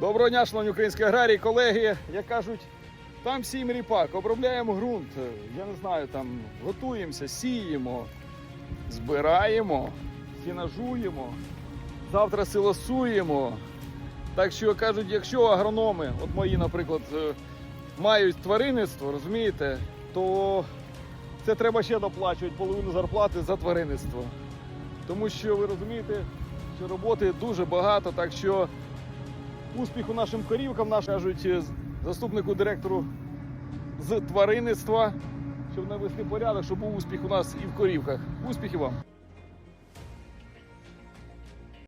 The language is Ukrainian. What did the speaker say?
Доброго дня, шановні українські аграрії, колеги. Як кажуть, там сіємо ріпак, обробляємо ґрунт. Я не знаю, там готуємося, сіємо, збираємо, сінажуємо, завтра силосуємо. Так що кажуть, якщо агрономи, от мої, наприклад, е, мають тваринництво, розумієте, то це треба ще доплачувати половину зарплати за тваринництво. Тому що ви розумієте, що роботи дуже багато, так що успіху нашим корівкам, наш кажуть е, заступнику директору з тваринництва, щоб навести порядок, щоб був успіх у нас і в корівках. Успіхів вам!